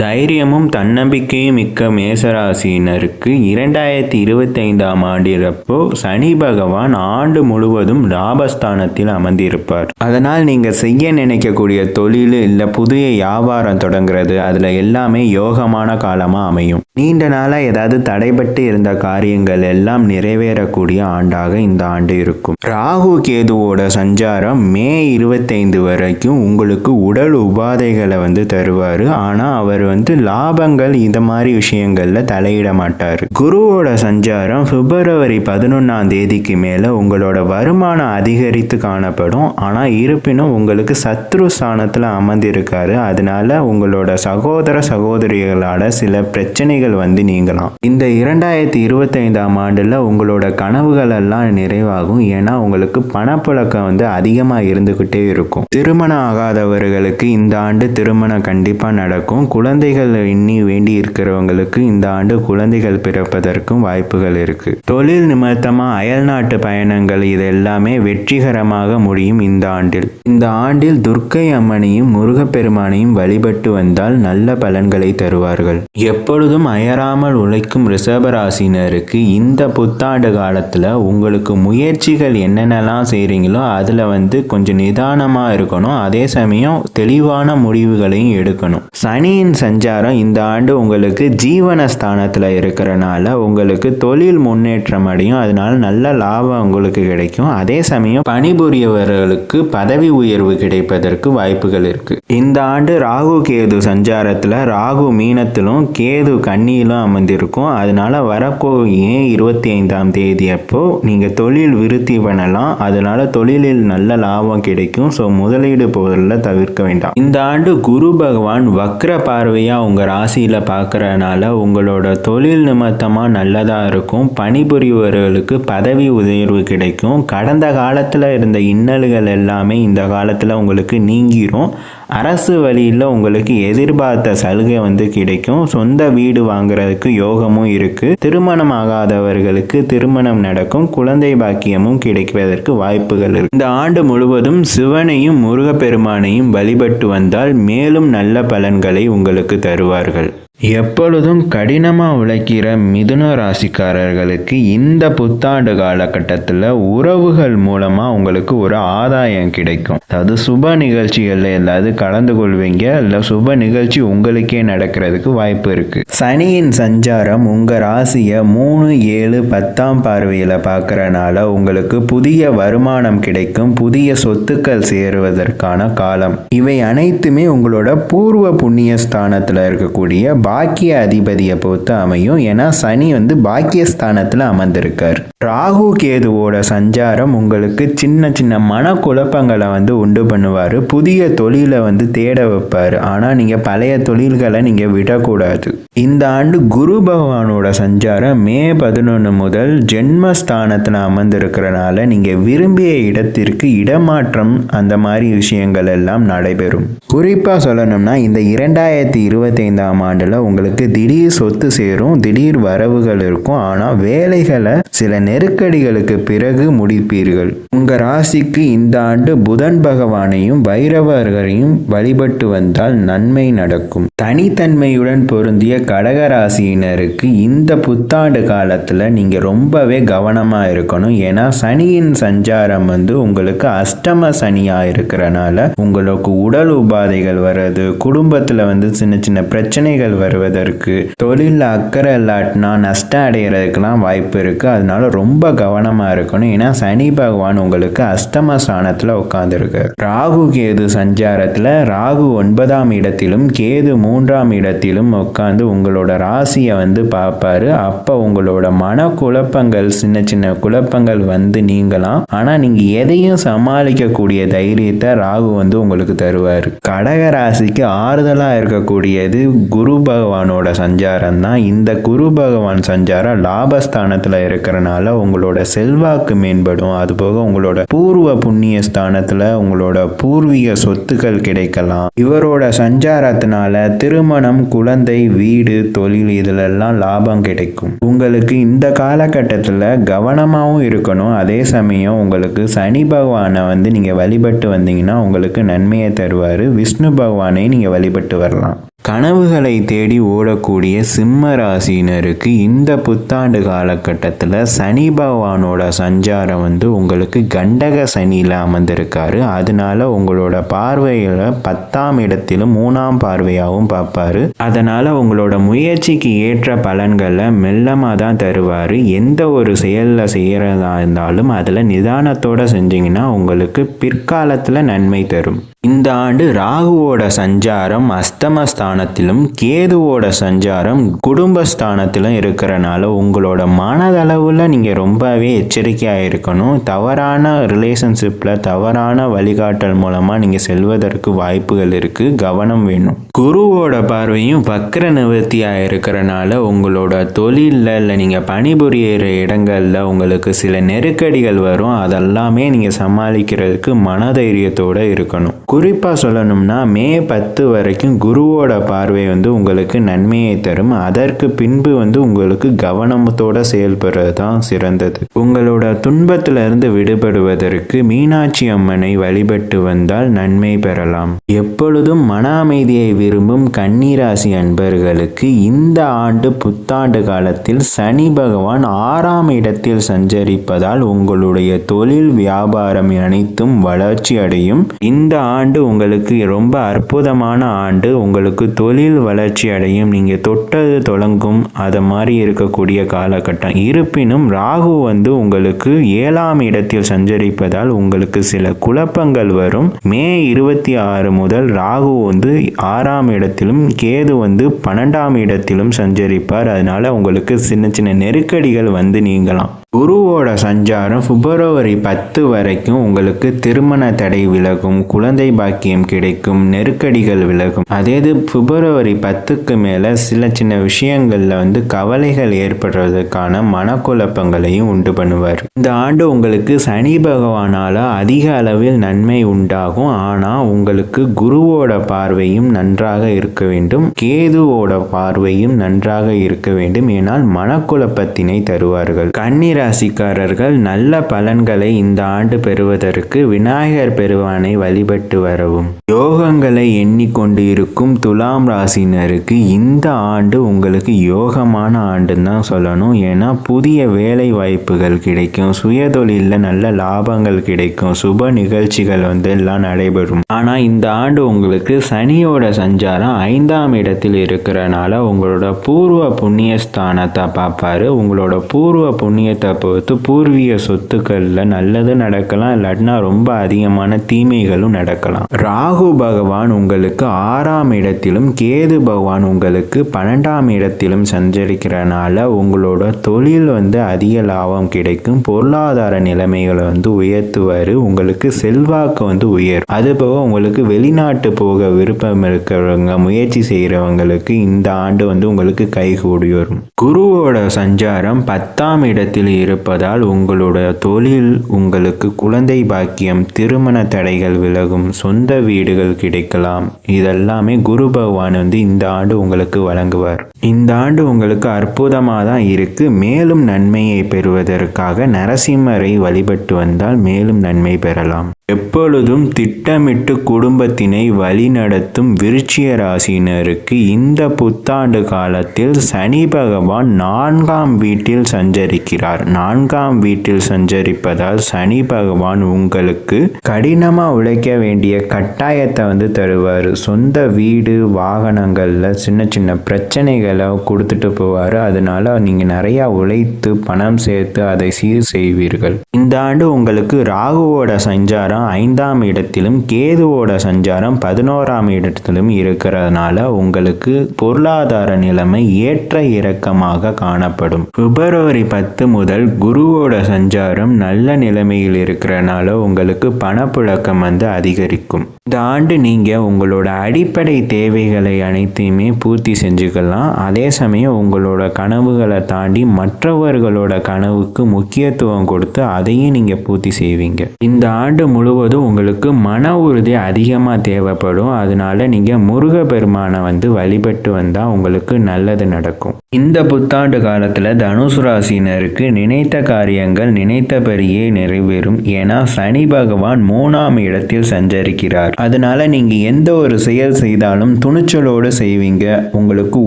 தைரியமும் தன்னம்பிக்கையும் மிக்க மேசராசினருக்கு இரண்டாயிரத்தி இருபத்தைந்தாம் ஆண்டிறப்போ சனி பகவான் ஆண்டு முழுவதும் லாபஸ்தானத்தில் அமர்ந்திருப்பார். அதனால் நீங்கள் செய்ய நினைக்கக்கூடிய தொழில் இல்லை புதிய வியாபாரம் தொடங்குறது அதில் எல்லாமே யோகமான காலமாக அமையும். நீண்ட நாளாக ஏதாவது தடைபட்டு இருந்த காரியங்கள் எல்லாம் நிறைவேறக்கூடிய ஆண்டாக இந்த ஆண்டு இருக்கும். ராகு கேதுவோட சஞ்சாரம் மே இருபத்தைந்து வரைக்கும் உங்களுக்கு உடல் உபாதைகளை வந்து தருவார். ஆனால் அவர் வந்து லாபங்கள் இந்த மாதிரி விஷயங்களில் தலையிட மாட்டார். குருவோட சஞ்சாரம் பிப்ரவரி பதினொன்றாம் தேதிக்கு மேலே உங்களோட வருமானம் அதிகரித்து காணப்படும். ஆனால் இருப்பினும் உங்களுக்கு சத்ரு ஸ்தானத்தில் அமர்ந்திருக்காரு. அதனால உங்களோட சகோதர சகோதரிகளால சில பிரச்சனைகள் வந்து நீங்கலாம். இந்த இரண்டாயிரத்தி இருபத்தைந்தாம் ஆண்டில் உங்களோட கனவுகள் எல்லாம் நிறைவாகும். ஏன்னா உங்களுக்கு பணப்புழக்கம் வந்து அதிகமாக இருந்துக்கிட்டே இருக்கும். திருமணம் ஆகாதவர்களுக்கு இந்த ஆண்டு திருமணம் கண்டிப்பாக நடக்கும். குழந்தைகள் எண்ணி வேண்டி இருக்கிறவங்களுக்கு இந்த ஆண்டு குழந்தைகள் பிறப்பதற்கும் வாய்ப்புகள் இருக்கு. தொழில் நிமித்தமாக அயல்நாட்டு பயணங்கள் இது எல்லாமே வெற்றிகரமாக முடியும் இந்த ஆண்டில். இந்த ஆண்டில் துர்க்கை அம்மனையும் முருகப்பெருமானையும் வழிபட்டு வந்தால் நல்ல பலன்களை தருவார்கள். எப்பொழுதும் அயராமல் உழைக்கும் ரிஷபராசினருக்கு இந்த புத்தாண்டு காலத்தில் உங்களுக்கு முயற்சிகள் என்னென்னலாம் செய்கிறீங்களோ அதில் வந்து கொஞ்சம் நிதானமாக இருக்கணும். அதே சமயம் தெளிவான முடிவுகளையும் எடுக்கணும். சனியின் சஞ்சாரம் இந்த ஆண்டு உங்களுக்கு ஜீவன ஸ்தானத்தில் இருக்கிறனால உங்களுக்கு தொழில் முன்னேற்றம் அடையும். அதனால நல்ல லாபம் உங்களுக்கு கிடைக்கும். அதே சமயம் பணிபுரியவர்களுக்கு பதவி உயர்வு கிடைப்பதற்கு வாய்ப்புகள் இருக்கு. இந்த ஆண்டு ராகு கேது சஞ்சாரத்தில் ராகு மீனத்திலும் கேது கண்ணியிலும் அமர்ந்திருக்கும். அதனால வரப்போ ஏன் இருபத்தி ஐந்தாம் தேதி அப்போ நீங்கள் தொழில் விருத்தி பண்ணலாம். அதனால தொழிலில் நல்ல லாபம் கிடைக்கும். ஸோ முதலீடு போதில் தவிர்க்க வேண்டாம். இந்த ஆண்டு குரு பகவான் வக்ர பார்வையாக உங்கள் ராசியில் பார்க்குறனால உங்களோட தொழில் நிமித்தமாக நல்லதாக இருக்கும் பணிபுரிபவர்களுக்கு பதவி உயர்வு கிடைக்கும். கடந்த காலத்தில் இருந்த இன்னல்கள் எல்லாமே இந்த காலத்தில் உங்களுக்கு நீங்கிரும். அரசு வழியில் உங்களுக்கு எதிர்பார்த்த சலுகை வந்து கிடைக்கும். சொந்த வீடு வாங்குறதுக்கு யோகமும் இருக்குது திருமணம் ஆகாதவர்களுக்கு திருமணம் நடக்கும். குழந்தை பாக்கியமும் கிடைப்பதற்கு வாய்ப்புகள் இருக்கு. இந்த ஆண்டு முழுவதும் சிவனையும் முருகப்பெருமானையும் வழிபட்டு வந்தால் மேலும் நல்ல பலன்களை உங்களுக்கு தருவார்கள். எப்பொழுதும் கடினமாக உழைக்கிற மிதுன ராசிக்காரர்களுக்கு இந்த புத்தாண்டு காலகட்டத்தில் உறவுகள் மூலமாக உங்களுக்கு ஒரு ஆதாயம் கிடைக்கும். அதாவது சுப நிகழ்ச்சிகளில் ஏதாவது கலந்து கொள்வீங்க. இல்லை சுப நிகழ்ச்சி உங்களுக்கே நடக்கிறதுக்கு வாய்ப்பு இருக்குது சனியின் சஞ்சாரம் உங்கள் ராசியை மூணு ஏழு பத்தாம் பார்வையில் பார்க்குறனால உங்களுக்கு புதிய வருமானம் கிடைக்கும். புதிய சொத்துக்கள் சேருவதற்கான காலம். இவை அனைத்துமே உங்களோட பூர்வ புண்ணிய ஸ்தானத்தில் இருக்கக்கூடிய பாக்கிய அதிபதியை பொறுத்து அமையும். ஏன்னா சனி வந்து பாக்கியஸ்தானத்தில் அமர்ந்திருக்கார். ராகு கேதுவோட சஞ்சாரம் உங்களுக்கு சின்ன சின்ன மனக்குழப்பங்களை வந்து உண்டு பண்ணுவார். புதிய தொழிலை வந்து தேட வைப்பார். ஆனால் நீங்கள் பழைய தொழில்களை நீங்கள் விடக்கூடாது. இந்த ஆண்டு குரு பகவானோட சஞ்சாரம் மே பதினொன்று முதல் ஜென்மஸ்தானத்தில் அமர்ந்திருக்கிறனால நீங்கள் விரும்பிய இடத்திற்கு இடமாற்றம் அந்த மாதிரி விஷயங்கள் எல்லாம் நடைபெறும். குறிப்பாக சொல்லணும்னா இந்த இரண்டாயிரத்தி இருபத்தைந்தாம் ஆண்டில் உங்களுக்கு திடீர் சொத்து சேரும் திடீர் வரவுகள் இருக்கும். ஆனால் வேலைகளை சில நெருக்கடிகளுக்கு பிறகு முடிப்பீர்கள். உங்கள் ராசிக்கு இந்த ஆண்டு புதன் பகவானையும் பைரவர்களையும் வழிபட்டு வந்தால் நன்மை நடக்கும். தனித்தன்மையுடன் பொருந்திய கடக ராசியினருக்கு இந்த புத்தாண்டு காலத்தில் நீங்கள் ரொம்பவே கவனமாக இருக்கணும். ஏன்னா சனியின் சஞ்சாரம் வந்து உங்களுக்கு அஷ்டம சனியாக இருக்கிறனால உங்களுக்கு உடல் உபாதைகள் வர்றது குடும்பத்தில் வந்து சின்ன சின்ன பிரச்சனைகள் வருவதற்கு. தொழிலில் அக்கறை இல்லாட்டினா நஷ்டம் அடைகிறதுக்கெல்லாம் வாய்ப்பு இருக்குது அதனால ரொம்ப கவனமாக இருக்கணும். ஏன்னா சனி பகவான் உங்களுக்கு அஷ்டம ஸ்தானத்தில் உட்காந்துருக்கு ராகு கேது சஞ்சாரத்தில் ராகு ஒன்பதாம் இடத்திலும் கேது மூன்றாம் இடத்திலும் உட்காந்து உங்களோட ராசியை வந்து பார்ப்பாரு. அப்போ உங்களோட மன குழப்பங்கள் சின்ன சின்ன குழப்பங்கள் வந்து நீங்கலாம். ஆனால் நீங்கள் எதையும் சமாளிக்கக்கூடிய தைரியத்தை ராகு வந்து உங்களுக்கு தருவார். கடக ராசிக்கு ஆறுதலாக இருக்கக்கூடியது குரு பகவானோட சஞ்சாரம் தான் இந்த குரு பகவான் சஞ்சாரம் லாபஸ்தானத்தில் இருக்கிறனால உங்களோட செல்வாக்கு மேம்படும். அதுபோக உங்களோட பூர்வ புண்ணிய ஸ்தானத்தில் உங்களோட பூர்வீக சொத்துக்கள் கிடைக்கலாம். இவரோட சஞ்சாரத்தினால திருமணம் குழந்தை வீடு தொழில் இதிலெல்லாம் லாபம் கிடைக்கும். உங்களுக்கு இந்த காலகட்டத்தில் கவனமாகவும் இருக்கணும். அதே சமயம் உங்களுக்கு சனி பகவானை வந்து நீங்கள் வழிபட்டு வந்தீங்கன்னா உங்களுக்கு நன்மையை தருவார். விஷ்ணு பகவானை நீங்கள் வழிபட்டு வரலாம். கனவுகளை தேடி ஓடக்கூடிய சிம்ம ராசினருக்கு இந்த புத்தாண்டு காலகட்டத்தில் சனி பகவானோட சஞ்சாரம் வந்து உங்களுக்கு கண்டக சனியில் அமர்ந்திருக்காரு. அதனால உங்களோட பார்வையில் பத்தாம் இடத்திலும் மூணாம் பார்வையாகவும் பார்ப்பாரு. அதனால உங்களோட முயற்சிக்கு ஏற்ற பலன்களை மெல்லமாக தான் தருவார். எந்த ஒரு செயலில் செய்கிறதா இருந்தாலும் அதில் நிதானத்தோடு செஞ்சிங்கன்னா உங்களுக்கு பிற்காலத்தில் நன்மை தரும். இந்த ஆண்டு ராகுவோட சஞ்சாரம் அஸ்தமஸ்தானத்திலும் கேதுவோட சஞ்சாரம் குடும்பஸ்தானத்திலும் இருக்கிறனால உங்களோட மனதளவில் நீங்கள் ரொம்பவே எச்சரிக்கையாக இருக்கணும். தவறான ரிலேஷன்ஷிப்பில் தவறான வழிகாட்டல் மூலமாக நீங்கள் செல்வதற்கு வாய்ப்புகள் இருக்குது கவனம் வேணும். குருவோட பார்வையும் வக்கர நிவர்த்தியாக இருக்கிறனால உங்களோட தொழிலில் இல்லை நீங்கள் பணிபுரியிற இடங்களில் உங்களுக்கு சில நெருக்கடிகள் வரும். அதெல்லாமே நீங்கள் சமாளிக்கிறதுக்கு மனதைரியத்தோடு இருக்கணும். குறிப்பாக சொல்லணும்னா மே பத்து வரைக்கும் குருவோட பார்வை வந்து உங்களுக்கு நன்மையை தரும். அதற்கு பின்பு வந்து உங்களுக்கு கவனத்தோட செயல்படுறது தான் சிறந்தது. உங்களோட துன்பத்திலிருந்து விடுபடுவதற்கு மீனாட்சி அம்மனை வழிபட்டு வந்தால் நன்மை பெறலாம். எப்பொழுதும் மன அமைதியை விரும்பும் கன்னிராசி அன்பர்களுக்கு இந்த ஆண்டு புத்தாண்டு காலத்தில் சனி பகவான் ஆறாம் இடத்தில் சஞ்சரிப்பதால் உங்களுடைய தொழில் வியாபாரம் அனைத்தும் வளர்ச்சி அடையும் இந்த ஆண்டு ஆண்டு உங்களுக்கு ரொம்ப அற்புதமான ஆண்டு. உங்களுக்கு தொழில் வளர்ச்சி அடையும். நீங்கள் தொட்டது தொடங்கும். அதை மாதிரி இருக்கக்கூடிய காலகட்டம். இருப்பினும் ராகு வந்து உங்களுக்கு ஏழாம் இடத்தில் சஞ்சரிப்பதால் உங்களுக்கு சில குழப்பங்கள் வரும். மே இருபத்தி ஆறு முதல் ராகு வந்து ஆறாம் இடத்திலும் கேது வந்து பன்னெண்டாம் இடத்திலும் சஞ்சரிப்பார். அதனால உங்களுக்கு சின்ன சின்ன நெருக்கடிகள் வந்து நீங்கலாம். குருவோட சஞ்சாரம் பிப்ரவரி பத்து வரைக்கும் உங்களுக்கு திருமண தடை விலகும் குழந்தை பாக்கியம் கிடைக்கும் நெருக்கடிகள் விலகும். அதே இது பிப்ரவரி பத்துக்கு மேலே சில சின்ன விஷயங்களில் வந்து கவலைகள் ஏற்படுறதுக்கான மனக்குழப்பங்களையும் உண்டு பண்ணுவார். இந்த ஆண்டு உங்களுக்கு சனி பகவானால் அதிக அளவில் நன்மை உண்டாகும். ஆனால் உங்களுக்கு குருவோட பார்வையும் நன்றாக இருக்க வேண்டும். கேதுவோட பார்வையும் நன்றாக இருக்க வேண்டும். ஏனால் மனக்குழப்பத்தினை தருவார்கள். கண்ணீர் ராசிக்காரர்கள் நல்ல பலன்களை இந்த ஆண்டு பெறுவதற்கு விநாயகர் பெருவானை வழிபட்டு வரவும். யோகங்களை எண்ணிக்கொண்டு இருக்கும் துலாம் ராசினருக்கு இந்த ஆண்டு உங்களுக்கு யோகமான ஆண்டுன்னு தான் சொல்லணும். ஏன்னா புதிய வேலை வாய்ப்புகள் கிடைக்கும் சுயதொழிலில் நல்ல லாபங்கள் கிடைக்கும் சுப நிகழ்ச்சிகள் வந்து எல்லாம் நடைபெறும். ஆனால் இந்த ஆண்டு உங்களுக்கு சனியோட சஞ்சாரம் ஐந்தாம் இடத்தில் இருக்கிறனால உங்களோட பூர்வ புண்ணிய ஸ்தானத்தை பார்ப்பாரு. உங்களோட பூர்வ புண்ணியத்தை பொறுத்து பூர்வீக சொத்துக்களில் நல்லது நடக்கலாம் இல்லாட்டினா ரொம்ப அதிகமான தீமைகளும் நடக்கலாம். ராகு பகவான் உங்களுக்கு ஆறாம் இடத்திலும் கேது பகவான் உங்களுக்கு பன்னெண்டாம் இடத்திலும் சஞ்சரிக்கிறனால உங்களோட தொழில் வந்து அதிக லாபம் கிடைக்கும். பொருளாதார நிலைமைகளை வந்து உயர்த்துவார். உங்களுக்கு செல்வாக்கு வந்து உயரும் அதுபோக உங்களுக்கு வெளிநாட்டு போக விருப்பம் இருக்கிறவங்க முயற்சி செய்கிறவங்களுக்கு இந்த ஆண்டு வந்து உங்களுக்கு கைகூடி வரும். குருவோட சஞ்சாரம் பத்தாம் இடத்தில் இருப்பதால் உங்களோட தொழில் உங்களுக்கு குழந்தை பாக்கியம் திருமண தடைகள் விலகும் சொந்த வீடுகள் கிடைக்கலாம். இதெல்லாமே குரு பகவான் வந்து இந்த ஆண்டு உங்களுக்கு வழங்குவார். இந்த ஆண்டு உங்களுக்கு அற்புதமாக தான் இருக்கு. மேலும் நன்மையை பெறுவதற்காக நரசிம்மரை வழிபட்டு வந்தால் மேலும் நன்மை பெறலாம். எப்பொழுதும் திட்டமிட்டு குடும்பத்தினை வழிநடத்தும் விருச்சிய ராசினருக்கு இந்த புத்தாண்டு காலத்தில் சனி பகவான் நான்காம் வீட்டில் சஞ்சரிக்கிறார். நான்காம் வீட்டில் சஞ்சரிப்பதால் சனி பகவான் உங்களுக்கு கடினமாக உழைக்க வேண்டிய கட்டாயத்தை வந்து தருவார். சொந்த வீடு வாகனங்களில் சின்ன சின்ன பிரச்சனைகளை கொடுத்துட்டு போவார். அதனால நீங்கள் நிறையா உழைத்து பணம் சேர்த்து அதை சீர் செய்வீர்கள். இந்த ஆண்டு உங்களுக்கு ராகுவோட சஞ்சாரம் ஐந்தாம் இடத்திலும் கேதுவோட சஞ்சாரம் பதினோராம் இடத்திலும் இருக்கிறதுனால உங்களுக்கு பொருளாதார நிலைமை ஏற்ற இறக்கமாக காணப்படும். பிப்ரவரி பத்து முதல் குருவோட சஞ்சாரம் நல்ல நிலைமையில் இருக்கிறனால உங்களுக்கு பணப்புழக்கம் வந்து அதிகரிக்கும். இந்த ஆண்டு நீங்கள் உங்களோட அடிப்படை தேவைகளை அனைத்தையுமே பூர்த்தி செஞ்சுக்கலாம். அதே சமயம் உங்களோட கனவுகளை தாண்டி மற்றவர்களோட கனவுக்கு முக்கியத்துவம் கொடுத்து அதையும் நீங்கள் பூர்த்தி செய்வீங்க. இந்த ஆண்டு முழுவதும் உங்களுக்கு மன உறுதி அதிகமாக தேவைப்படும். அதனால நீங்கள் முருக பெருமானை வந்து வழிபட்டு வந்தால் உங்களுக்கு நல்லது நடக்கும். இந்த புத்தாண்டு காலத்தில் தனுசு ராசினருக்கு நினைத்த காரியங்கள் நினைத்தபடியே நிறைவேறும் ஏன்னா சனி பகவான் மூணாம் இடத்தில் சஞ்சரிக்கிறார். அதனால நீங்க எந்த ஒரு செயல் செய்தாலும் துணிச்சலோடு செய்வீங்க. உங்களுக்கு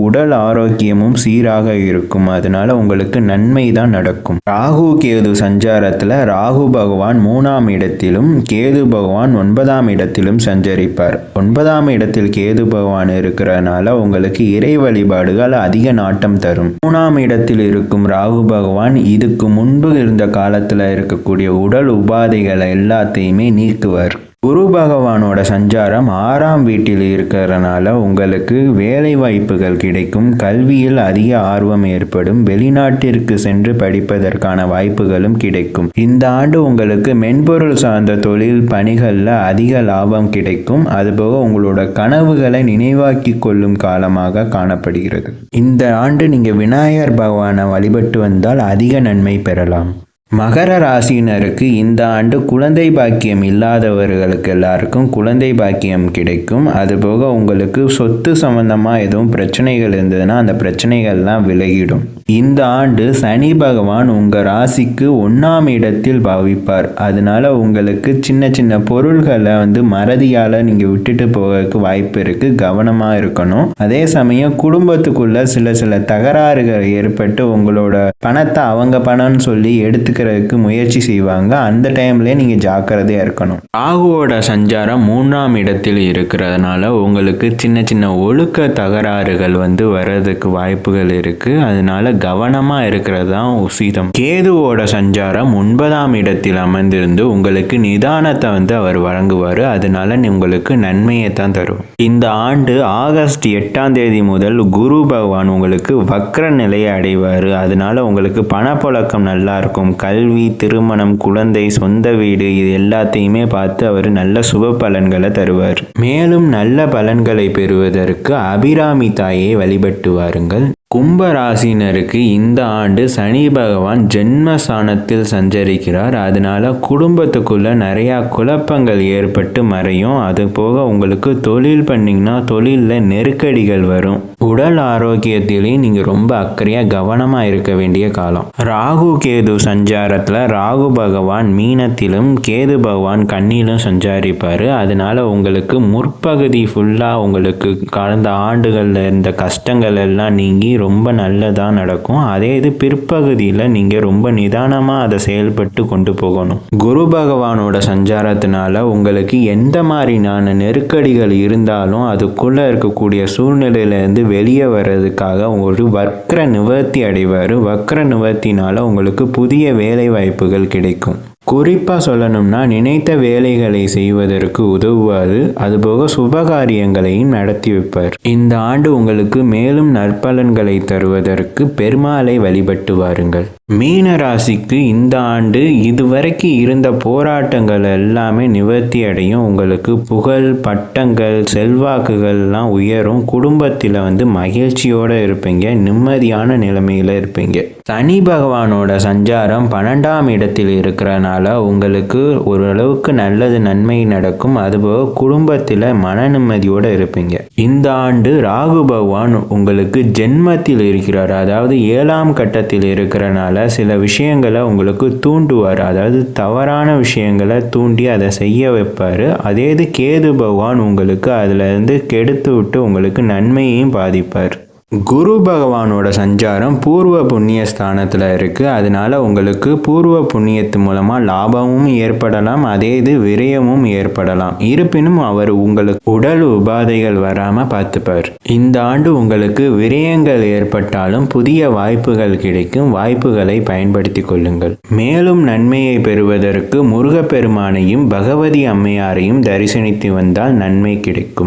உடல் ஆரோக்கியமும் சீராக இருக்கும். அதனால உங்களுக்கு நன்மை தான் நடக்கும். ராகு கேது சஞ்சாரத்தில் ராகு பகவான் மூணாம் இடத்திலும் கேது பகவான் ஒன்பதாம் இடத்திலும் சஞ்சரிப்பார். ஒன்பதாம் இடத்தில் கேது பகவான் இருக்கிறனால உங்களுக்கு இறை வழிபாடுகள் அதிக நாட்டம் தரும். மூணாம் இடத்தில் இருக்கும் ராகு பகவான் இதுக்கு முன்பு இருந்த காலத்தில் இருக்கக்கூடிய உடல் உபாதைகளை எல்லாத்தையுமே நீக்குவார். குரு பகவானோட சஞ்சாரம் ஆறாம் வீட்டில் இருக்கிறதுனால உங்களுக்கு வேலை வாய்ப்புகள் கிடைக்கும். கல்வியில் அதிக ஆர்வம் ஏற்படும். வெளிநாட்டிற்கு சென்று படிப்பதற்கான வாய்ப்புகளும் கிடைக்கும். இந்த ஆண்டு உங்களுக்கு மென்பொருள் சார்ந்த தொழில் பணிகளில் அதிக லாபம் கிடைக்கும். அதுபோக உங்களோட கனவுகளை நினைவாக்கி கொள்ளும் காலமாக காணப்படுகிறது. இந்த ஆண்டு நீங்கள் விநாயகர் பகவானை வழிபட்டு வந்தால் அதிக நன்மை பெறலாம். மகர ராசியினருக்கு இந்த ஆண்டு குழந்தை பாக்கியம் இல்லாதவர்களுக்கு எல்லாருக்கும் குழந்தை பாக்கியம் கிடைக்கும். அதுபோக உங்களுக்கு சொத்து சம்பந்தமாக எதுவும் பிரச்சனைகள் இருந்ததுன்னா அந்த பிரச்சனைகள்லாம் விலகிடும். இந்த ஆண்டு சனி பகவான் உங்கள் ராசிக்கு ஒன்றாம் இடத்தில் பாவிப்பார். அதனால உங்களுக்கு சின்ன சின்ன பொருள்களை வந்து மறதியால் நீங்கள் விட்டுட்டு போகிறதுக்கு வாய்ப்பு இருக்குது கவனமாக இருக்கணும். அதே சமயம் குடும்பத்துக்குள்ள சில சில தகராறுகள் ஏற்பட்டு உங்களோட பணத்தை அவங்க பணம்னு சொல்லி எடுத்துக்கிறதுக்கு முயற்சி செய்வாங்க. அந்த டைம்லேயே நீங்கள் ஜாக்கிரதையாக இருக்கணும். ராகுவோட சஞ்சாரம் மூன்றாம் இடத்தில் இருக்கிறதுனால உங்களுக்கு சின்ன சின்ன ஒழுக்க தகராறுகள் வந்து வர்றதுக்கு வாய்ப்புகள் இருக்குது அதனால கவனமாக இருக்கிறது தான் உசிதம். கேதுவோட சஞ்சாரம் ஒன்பதாம் இடத்தில் அமர்ந்திருந்து உங்களுக்கு நிதானத்தை வந்து அவர் வழங்குவார். அதனால உங்களுக்கு நன்மையை தான் தரும். இந்த ஆண்டு ஆகஸ்ட் எட்டாம் தேதி முதல் குரு பகவான் உங்களுக்கு வக்ர நிலையை அடைவார். அதனால உங்களுக்கு பணப்புழக்கம் நல்லா இருக்கும். கல்வி திருமணம் குழந்தை சொந்த வீடு இது எல்லாத்தையுமே பார்த்து அவர் நல்ல சுப பலன்களை தருவார். மேலும் நல்ல பலன்களை பெறுவதற்கு அபிராமி தாயை வழிபட்டு வாருங்கள். கும்பராசினருக்கு இந்த ஆண்டு சனி பகவான் ஜென்மஸ்தானத்தில் சஞ்சரிக்கிறார். அதனால குடும்பத்துக்குள்ள நிறையா குழப்பங்கள் ஏற்பட்டு மறையும். அது போக உங்களுக்கு தொழில் பண்ணிங்கன்னா தொழிலில் நெருக்கடிகள் வரும். உடல் ஆரோக்கியத்திலையும் நீங்கள் ரொம்ப அக்கறையாக கவனமாக இருக்க வேண்டிய காலம். ராகு கேது சஞ்சாரத்தில் ராகு பகவான் மீனத்திலும் கேது பகவான் கண்ணிலும் சஞ்சாரிப்பார். அதனால உங்களுக்கு முற்பகுதி ஃபுல்லாக உங்களுக்கு கடந்த ஆண்டுகளில் இருந்த கஷ்டங்கள் எல்லாம் நீங்கி ரொம்ப நல்லதாக நடக்கும். அதே இது பிற்பகுதியில் நீங்கள் ரொம்ப நிதானமாக அதை செயல்பட்டு கொண்டு போகணும். குரு பகவானோட சஞ்சாரத்தினால உங்களுக்கு எந்த மாதிரியான நெருக்கடிகள் இருந்தாலும் அதுக்குள்ளே இருக்கக்கூடிய சூழ்நிலையிலேருந்து வெளியே வர்றதுக்காக உங்களுக்கு வக்ர நிவர்த்தி அடைவார். வக்ர நிவர்த்தினால உங்களுக்கு புதிய வேலை வாய்ப்புகள் கிடைக்கும். குறிப்பாக சொல்லணும்னா நினைத்த வேலைகளை செய்வதற்கு உதவுவாது. அதுபோக சுபகாரியங்களையும் நடத்தி வைப்பார். இந்த ஆண்டு உங்களுக்கு மேலும் நற்பலன்களை தருவதற்கு பெருமாளை வழிபட்டு வாருங்கள். மீன ராசிக்கு இந்த ஆண்டு இதுவரைக்கும் இருந்த போராட்டங்கள் எல்லாமே நிவர்த்தி அடையும். உங்களுக்கு புகழ் பட்டங்கள் செல்வாக்குகள்லாம் உயரும். குடும்பத்தில் வந்து மகிழ்ச்சியோடு இருப்பீங்க. நிம்மதியான நிலைமையில் இருப்பீங்க. சனி பகவானோட சஞ்சாரம் பன்னெண்டாம் இடத்தில் இருக்கிறனால உங்களுக்கு ஓரளவுக்கு நல்லது நன்மை நடக்கும். அதுபோக குடும்பத்தில் மன நிம்மதியோடு இருப்பீங்க. இந்த ஆண்டு ராகு பகவான் உங்களுக்கு ஜென்மத்தில் இருக்கிறார். அதாவது ஏழாம் கட்டத்தில் இருக்கிறனால சில விஷயங்களை உங்களுக்கு தூண்டுவார். அதாவது தவறான விஷயங்களை தூண்டி அதை செய்ய வைப்பார். அதே இது கேது பகவான் உங்களுக்கு அதிலிருந்து கெடுத்து விட்டு உங்களுக்கு நன்மையையும் பாதிப்பார். குரு பகவானோட சஞ்சாரம் பூர்வ புண்ணிய ஸ்தானத்தில் இருக்குது அதனால உங்களுக்கு பூர்வ புண்ணியத்து மூலமாக லாபமும் ஏற்படலாம் அதே இது விரயமும் ஏற்படலாம். இருப்பினும் அவர் உங்களுக்கு உடல் உபாதைகள் வராமல் பார்த்துப்பார். இந்த ஆண்டு உங்களுக்கு விரயங்கள் ஏற்பட்டாலும் புதிய வாய்ப்புகள் கிடைக்கும். வாய்ப்புகளை பயன்படுத்தி கொள்ளுங்கள். மேலும் நன்மையை பெறுவதற்கு முருகப்பெருமானையும் பகவதி அம்மையாரையும் தரிசனித்து வந்தால் நன்மை கிடைக்கும்.